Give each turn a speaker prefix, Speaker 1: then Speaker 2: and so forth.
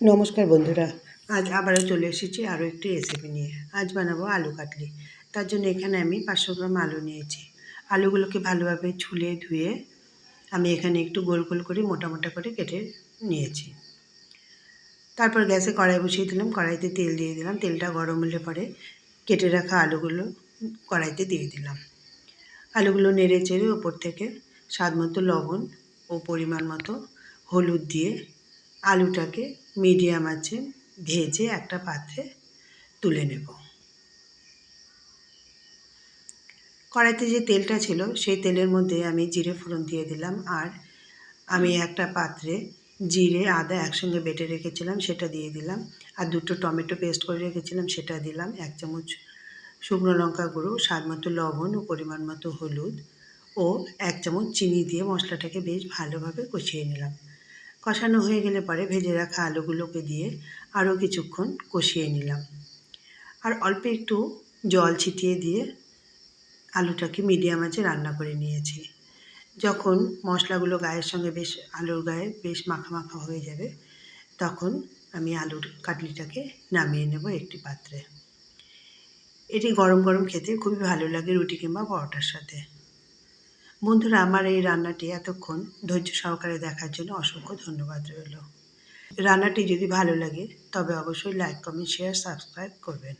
Speaker 1: নমস্কার বন্ধুরা। আজ আবারও চলে এসেছি আরও একটি রেসিপি নিয়ে। আজ বানাবো আলু কাটলি। তার জন্য এখানে আমি পাঁচশো গ্রাম আলু নিয়েছি। আলুগুলোকে ভালোভাবে ছুলে ধুয়ে আমি এখানে একটু গোল গোল করে, মোটা মোটা করে কেটে নিয়েছি। তারপর গ্যাসে কড়াই বসিয়ে দিলাম। কড়াইতে তেল দিয়ে দিলাম। তেলটা গরম হলে পরে কেটে রাখা আলুগুলো কড়াইতে দিয়ে দিলাম। আলুগুলো নেড়ে চেড়ে ওপর থেকে স্বাদ মতো লবণ ও পরিমাণ মতো হলুদ দিয়ে আলুটাকে মিডিয়াম আছে, ভেজে একটা পাত্রে তুলে নেব। কড়াইতে যে তেলটা ছিল, সেই তেলের মধ্যে আমি জিরে ফোড়ন দিয়ে দিলাম আর আমি একটা পাত্রে জিরে, আদা একসঙ্গে বেটে রেখেছিলাম, সেটা দিয়ে দিলাম। আর দুটো টমেটো পেস্ট করে রেখেছিলাম, সেটা দিলাম। এক চামচ শুকনো লঙ্কা গুঁড়ো, স্বাদ মতো লবণ ও পরিমাণ মতো হলুদ ও এক চামচ চিনি দিয়ে মশলাটাকে বেশ ভালোভাবে কষিয়ে নিলাম। কষানো হয়ে গেলে পরে ভেজে রাখা আলুগুলোকে দিয়ে আরও কিছুক্ষণ কষিয়ে নিলাম। আর অল্প একটু জল ছিটিয়ে দিয়ে আলুটাকে মিডিয়াম আঁচে রান্না করে নিয়েছি। যখন মশলাগুলো গায়ের সঙ্গে বেশ, আলুর গায়ে বেশ মাখা মাখা হয়ে যাবে, তখন আমি আলুর কাটলিটাকে নামিয়ে নেব একটি পাত্রে। এটি গরম গরম খেতে খুবই ভালো লাগে রুটি কিংবা পরোটার সাথে। বন্ধুরা, আমার এই রান্নাটি এতক্ষণ ধৈর্য সহকারে দেখার জন্য অসংখ্য ধন্যবাদ রইল। রান্নাটি যদি ভালো লাগে, তবে অবশ্যই লাইক, কমেন্ট, শেয়ার, সাবস্ক্রাইব করবেন।